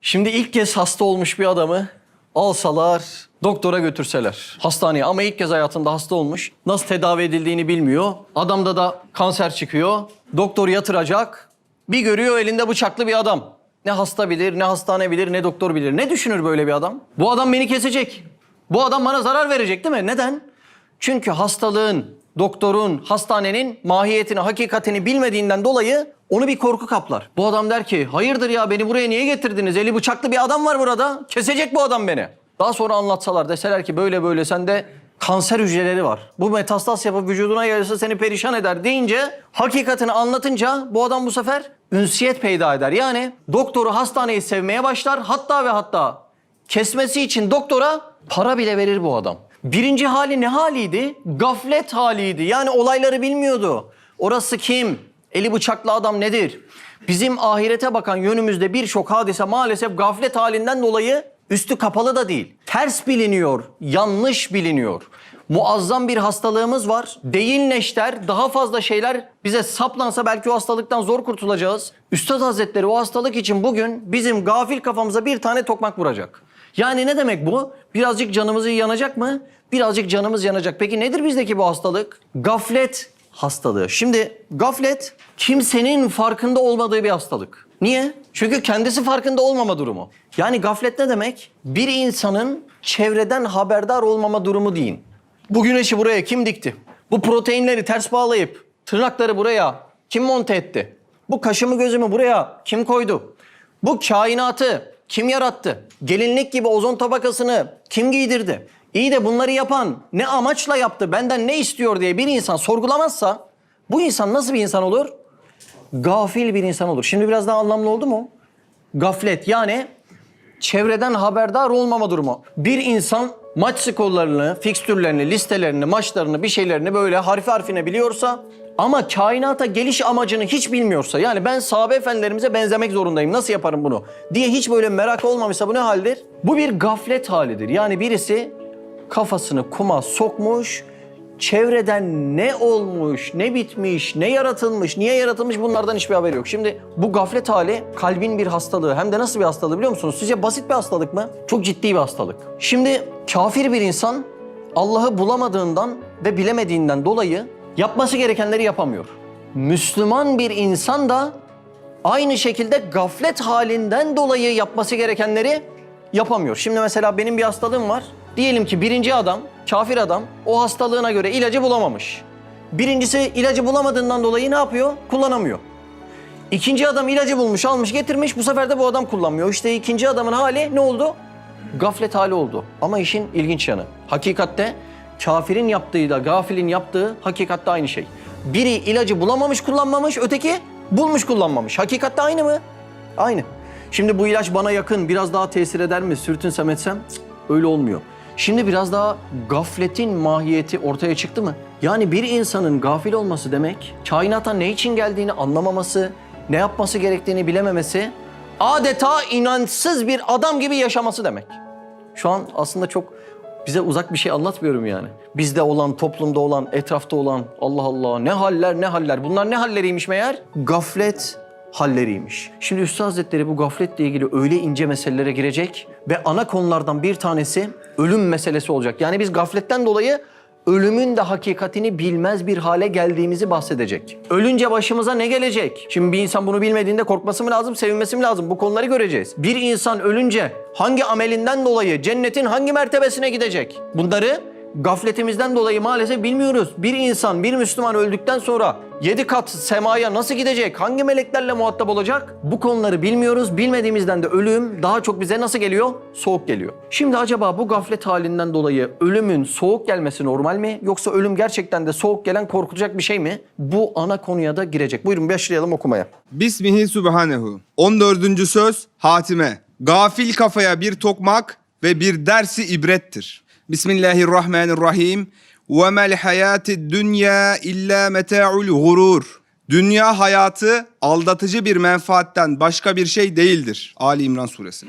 Şimdi ilk kez hasta olmuş bir adamı alsalar, doktora götürseler hastaneye ama ilk kez hayatında hasta olmuş. Nasıl tedavi edildiğini bilmiyor. Adamda da kanser çıkıyor. Doktor yatıracak. Bir görüyor elinde bıçaklı bir adam. Ne hasta bilir, ne hastane bilir, ne doktor bilir. Ne düşünür böyle bir adam? Bu adam beni kesecek. Bu adam bana zarar verecek değil mi? Neden? Çünkü hastalığın, doktorun, hastanenin mahiyetini, hakikatini bilmediğinden dolayı onu bir korku kaplar. Bu adam der ki hayırdır ya beni buraya niye getirdiniz? Eli bıçaklı bir adam var burada. Kesecek bu adam beni. Daha sonra anlatsalar deseler ki böyle böyle sende kanser hücreleri var. Bu metastaz yapıp vücuduna yayılsa seni perişan eder deyince hakikatini anlatınca bu adam bu sefer ünsiyet peyda eder. Yani doktoru hastaneyi sevmeye başlar hatta ve hatta kesmesi için doktora para bile verir bu adam. Birinci hali ne haliydi? Gaflet haliydi. Yani olayları bilmiyordu. Orası kim? Eli bıçaklı adam nedir? Bizim ahirete bakan yönümüzde birçok hadise maalesef gaflet halinden dolayı üstü kapalı da değil. Ters biliniyor, yanlış biliniyor. Muazzam bir hastalığımız var. Değil neşter, daha fazla şeyler bize saplansa belki o hastalıktan zor kurtulacağız. Üstad Hazretleri o hastalık için bugün bizim gafil kafamıza bir tane tokmak vuracak. Yani ne demek bu? Birazcık canımızı yanacak mı? Birazcık canımız yanacak. Peki nedir bizdeki bu hastalık? Gaflet hastalığı. Şimdi gaflet kimsenin farkında olmadığı bir hastalık. Niye? Çünkü kendisi farkında olmama durumu. Yani gaflet ne demek? Bir insanın çevreden haberdar olmama durumu deyin. Bu güneşi buraya kim dikti? Bu proteinleri ters bağlayıp tırnakları buraya kim monte etti? Bu kaşımı gözümü buraya kim koydu? Bu kainatı kim yarattı? Gelinlik gibi ozon tabakasını kim giydirdi? İyi de bunları yapan ne amaçla yaptı, benden ne istiyor diye bir insan sorgulamazsa bu insan nasıl bir insan olur? Gafil bir insan olur. Şimdi biraz daha anlamlı oldu mu? Gaflet yani çevreden haberdar olmama durumu. Bir insan maç skorlarını, fikstürlerini, listelerini, maçlarını, bir şeylerini böyle harfi harfine biliyorsa ama kainata geliş amacını hiç bilmiyorsa yani ben sahabe efendilerimize benzemek zorundayım nasıl yaparım bunu diye hiç böyle merak olmamışsa bu ne haldir? Bu bir gaflet halidir. Yani birisi kafasını kuma sokmuş, çevreden ne olmuş, ne bitmiş, ne yaratılmış, niye yaratılmış bunlardan hiçbir haber yok. Şimdi bu gaflet hali kalbin bir hastalığı. Hem de nasıl bir hastalığı biliyor musunuz? Sizce basit bir hastalık mı? Çok ciddi bir hastalık. Şimdi kafir bir insan Allah'ı bulamadığından ve bilemediğinden dolayı yapması gerekenleri yapamıyor. Müslüman bir insan da aynı şekilde gaflet halinden dolayı yapması gerekenleri yapamıyor. Şimdi mesela benim bir hastalığım var. Diyelim ki birinci adam, kafir adam o hastalığına göre ilacı bulamamış. Birincisi ilacı bulamadığından dolayı ne yapıyor? Kullanamıyor. İkinci adam ilacı bulmuş, almış, getirmiş. Bu sefer de bu adam kullanmıyor. İşte ikinci adamın hali ne oldu? Gaflet hali oldu. Ama işin ilginç yanı. Hakikatte kafirin yaptığı da gafilin yaptığı hakikatte aynı şey. Biri ilacı bulamamış, kullanmamış. Öteki bulmuş, kullanmamış. Hakikatte aynı mı? Aynı. Şimdi bu ilaç bana yakın, biraz daha tesir eder mi? Sürtünsem etsem öyle olmuyor. Şimdi biraz daha gafletin mahiyeti ortaya çıktı mı? Yani bir insanın gafil olması demek, kainata ne için geldiğini anlamaması, ne yapması gerektiğini bilememesi, adeta inançsız bir adam gibi yaşaması demek. Şu an aslında çok bize uzak bir şey anlatmıyorum yani. Bizde olan, toplumda olan, etrafta olan Allah Allah ne haller ne haller. Bunlar ne halleriymiş meğer? Gaflet halleriymiş. Şimdi Üstad Hazretleri bu gafletle ilgili öyle ince meselelere girecek ve ana konulardan bir tanesi ölüm meselesi olacak. Yani biz gafletten dolayı ölümün de hakikatini bilmez bir hale geldiğimizi bahsedecek. Ölünce başımıza ne gelecek? Şimdi bir insan bunu bilmediğinde korkması mı lazım, sevinmesi mi lazım? Bu konuları göreceğiz. Bir insan ölünce hangi amelinden dolayı cennetin hangi mertebesine gidecek? Bunları gafletimizden dolayı maalesef bilmiyoruz. Bir insan, bir Müslüman öldükten sonra yedi kat semaya nasıl gidecek? Hangi meleklerle muhatap olacak? Bu konuları bilmiyoruz. Bilmediğimizden de ölüm daha çok bize nasıl geliyor? Soğuk geliyor. Şimdi acaba bu gaflet halinden dolayı ölümün soğuk gelmesi normal mi? Yoksa ölüm gerçekten de soğuk gelen korkulacak bir şey mi? Bu ana konuya da girecek. Buyurun başlayalım okumaya. Bismihi Subhanehu. 14. söz Hatime. Gafil kafaya bir tokmak ve bir dersi ibrettir. Bismillahirrahmanirrahim. Ve mel hayati dünya illa meta'ul gurur. Dünya hayatı aldatıcı bir menfaatten başka bir şey değildir. Ali İmran suresi.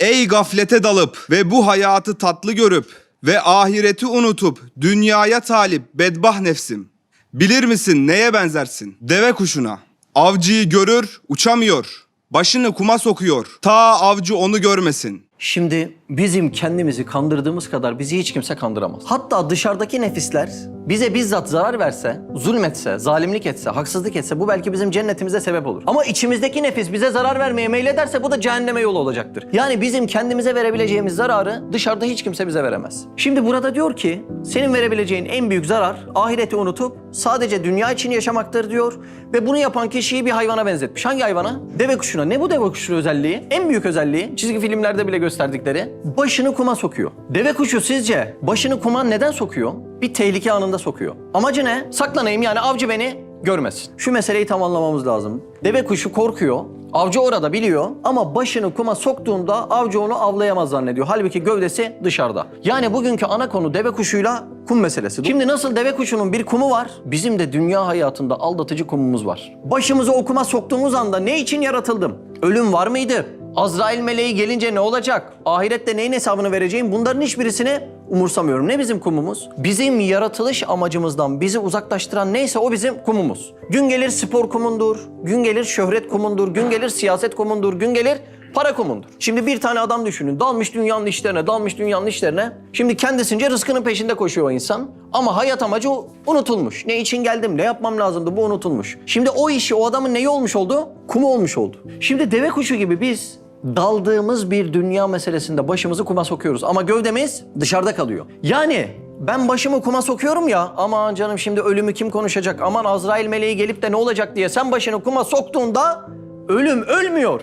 Ey gaflete dalıp ve bu hayatı tatlı görüp ve ahireti unutup dünyaya talip bedbah nefsim. Bilir misin neye benzersin? Deve kuşuna. Avcıyı görür, uçamıyor. başını kuma sokuyor. Ta avcı onu görmesin. Şimdi bizim kendimizi kandırdığımız kadar bizi hiç kimse kandıramaz. Hatta dışarıdaki nefisler bize bizzat zarar verse, zulmetse, zalimlik etse, haksızlık etse bu belki bizim cennetimize sebep olur. Ama içimizdeki nefis bize zarar vermeye meylederse bu da cehenneme yol olacaktır. Yani bizim kendimize verebileceğimiz zararı dışarıda hiç kimse bize veremez. Şimdi burada diyor ki senin verebileceğin en büyük zarar ahireti unutup sadece dünya için yaşamaktır diyor ve bunu yapan kişiyi bir hayvana benzetmiş. Hangi hayvana? Deve kuşuna. Ne bu deve kuşu özelliği? En büyük özelliği çizgi filmlerde bile gösterdikleri başını kuma sokuyor. Deve kuşu sizce başını kuma neden sokuyor? Bir tehlike anında sokuyor. Amacı ne? Saklanayım yani avcı beni görmesin. Şu meseleyi tam anlamamız lazım. Deve kuşu korkuyor. Avcı orada biliyor ama başını kuma soktuğunda avcı onu avlayamaz zannediyor. Halbuki gövdesi dışarıda. Yani bugünkü ana konu deve kuşuyla kum meselesi. Şimdi nasıl deve kuşunun bir kumu var, bizim de dünya hayatında aldatıcı kumumuz var. Başımızı o kuma soktuğumuz anda ne için yaratıldım? Ölüm var mıydı? Azrail meleği gelince ne olacak? Ahirette neyin hesabını vereceğim? Bunların hiçbirisini umursamıyorum. Ne bizim kumumuz? Bizim yaratılış amacımızdan bizi uzaklaştıran neyse o bizim kumumuz. Gün gelir spor kumundur, gün gelir şöhret kumundur, gün gelir siyaset kumundur, gün gelir para kumundur. Şimdi bir tane adam düşünün. Dalmış dünyanın işlerine, dalmış dünyanın işlerine. Şimdi kendisince rızkının peşinde koşuyor o insan. Ama hayat amacı unutulmuş. Ne için geldim, ne yapmam lazımdı bu unutulmuş. Şimdi o işi o adamın neyi olmuş oldu? Kumu olmuş oldu. Şimdi deve kuşu gibi biz daldığımız bir dünya meselesinde başımızı kuma sokuyoruz. Ama gövdemiz dışarıda kalıyor. Yani ben başımı kuma sokuyorum ya aman canım şimdi ölümü kim konuşacak aman Azrail meleği gelip de ne olacak diye sen başını kuma soktuğunda ölüm ölmüyor.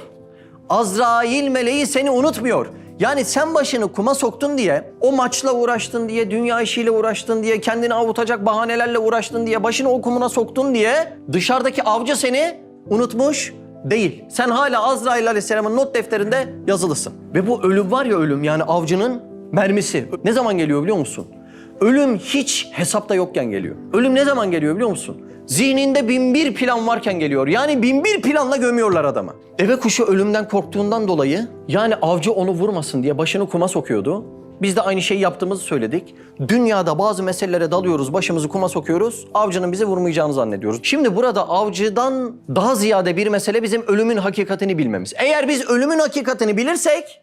Azrail meleği seni unutmuyor. Yani sen başını kuma soktun diye, o maçla uğraştın diye, dünya işiyle uğraştın diye, kendini avutacak bahanelerle uğraştın diye, başını o kumuna soktun diye dışarıdaki avcı seni unutmuş değil. Sen hala Azrail Aleyhisselam'ın not defterinde yazılısın. Ve bu ölüm var ya ölüm yani avcının mermisi. Ne zaman geliyor biliyor musun? Ölüm hiç hesapta yokken geliyor. Ölüm ne zaman geliyor biliyor musun? Zihninde bin bir plan varken geliyor. Yani bin bir planla gömüyorlar adamı. Deve kuşu ölümden korktuğundan dolayı yani avcı onu vurmasın diye başını kuma sokuyordu. Biz de aynı şeyi yaptığımızı söyledik. Dünyada bazı meselelere dalıyoruz, başımızı kuma sokuyoruz. Avcının bizi vurmayacağını zannediyoruz. Şimdi burada avcıdan daha ziyade bir mesele bizim ölümün hakikatini bilmemiz. Eğer biz ölümün hakikatini bilirsek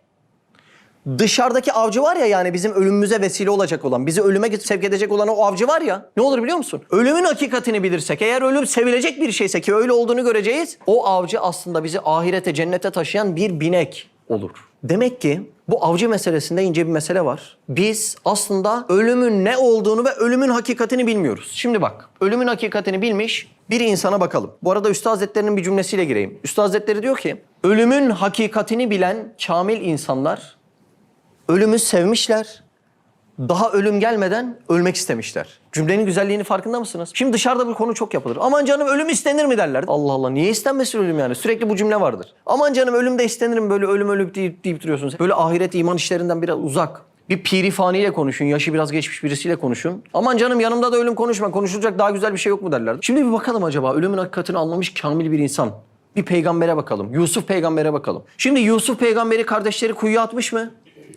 dışarıdaki avcı var ya yani bizim ölümümüze vesile olacak olan, bizi ölüme sevk edecek olan o avcı var ya ne olur biliyor musun? Ölümün hakikatini bilirsek eğer ölüm sevilecek bir şeyse ki öyle olduğunu göreceğiz. O avcı aslında bizi ahirete, cennete taşıyan bir binek olur. Demek ki bu avcı meselesinde ince bir mesele var. Biz aslında ölümün ne olduğunu ve ölümün hakikatini bilmiyoruz. Şimdi bak, ölümün hakikatini bilmiş bir insana bakalım. Bu arada Üstad Hazretleri'nin bir cümlesiyle gireyim. Üstad Hazretleri diyor ki, ölümün hakikatini bilen kamil insanlar Ölümü sevmişler. Daha ölüm gelmeden ölmek istemişler. Cümlenin güzelliğini farkında mısınız? Şimdi dışarıda bu konu çok yapılır. Aman canım ölüm istenir mi derler. Allah Allah niye istenmesin ölüm yani? Sürekli bu cümle vardır. Aman canım ölüm de istenir mi? Böyle ölüm ölüm deyip, deyip duruyorsunuz. Böyle ahiret iman işlerinden biraz uzak. Bir piri faniyle konuşun, yaşı biraz geçmiş birisiyle konuşun. Aman canım yanımda da ölüm konuşma, konuşulacak daha güzel bir şey yok mu derler. Şimdi bir bakalım acaba ölümün hakikatini anlamış kamil bir insan. Bir peygambere bakalım. Yusuf peygambere bakalım. Şimdi Yusuf peygamberi kardeşleri kuyuya atmış mı?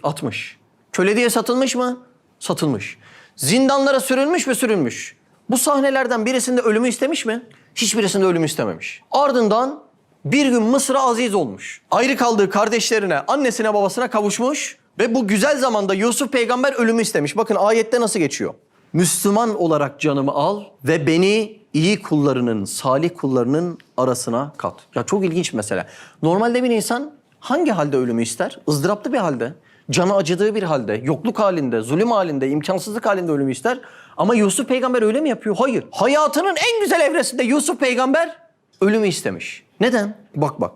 Atmış. Köle diye satılmış mı? Satılmış. Zindanlara sürülmüş mü? Sürülmüş. Bu sahnelerden birisinde ölümü istemiş mi? Hiçbirisinde ölümü istememiş. Ardından bir gün Mısır'a aziz olmuş. Ayrı kaldığı kardeşlerine, annesine, babasına kavuşmuş ve bu güzel zamanda Yusuf peygamber ölümü istemiş. Bakın ayette nasıl geçiyor? Müslüman olarak canımı al ve beni iyi kullarının, salih kullarının arasına kat. Ya çok ilginç bir mesele. Normalde bir insan hangi halde ölümü ister? ızdıraplı bir halde, canı acıdığı bir halde, yokluk halinde, zulüm halinde, imkansızlık halinde ölümü ister. Ama Yusuf peygamber öyle mi yapıyor? Hayır. Hayatının en güzel evresinde Yusuf peygamber ölümü istemiş. Neden? Bak bak.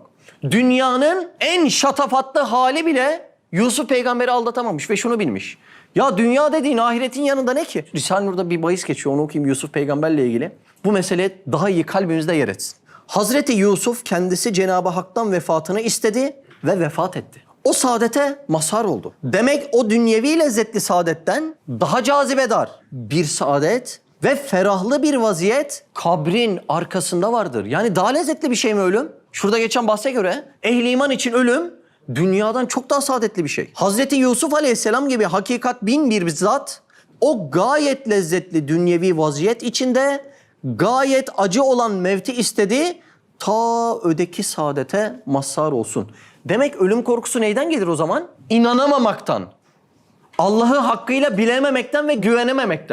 Dünyanın en şatafatlı hali bile Yusuf peygamberi aldatamamış ve şunu bilmiş. Ya dünya dediğin ahiretin yanında ne ki? Risale-i Nur'da bir bahis geçiyor onu okuyayım Yusuf peygamberle ilgili. Bu mesele daha iyi kalbimizde yer etsin. Hazreti Yusuf kendisi Cenab-ı Hak'tan vefatını istedi ve vefat etti. O saadete mazhar oldu. Demek o dünyevi lezzetli saadetten daha cazibedar bir saadet ve ferahlı bir vaziyet kabrin arkasında vardır. Yani daha lezzetli bir şey mi ölüm? Şurada geçen bahse göre ehli iman için ölüm dünyadan çok daha saadetli bir şey. Hazreti Yusuf Aleyhisselam gibi hakikat bin bir zat o gayet lezzetli dünyevi vaziyet içinde gayet acı olan mevti istedi. ta ödeki saadete mazhar olsun. Demek ölüm korkusu neyden gelir o zaman? İnanamamaktan. Allah'ı hakkıyla bilememekten ve güvenememekten.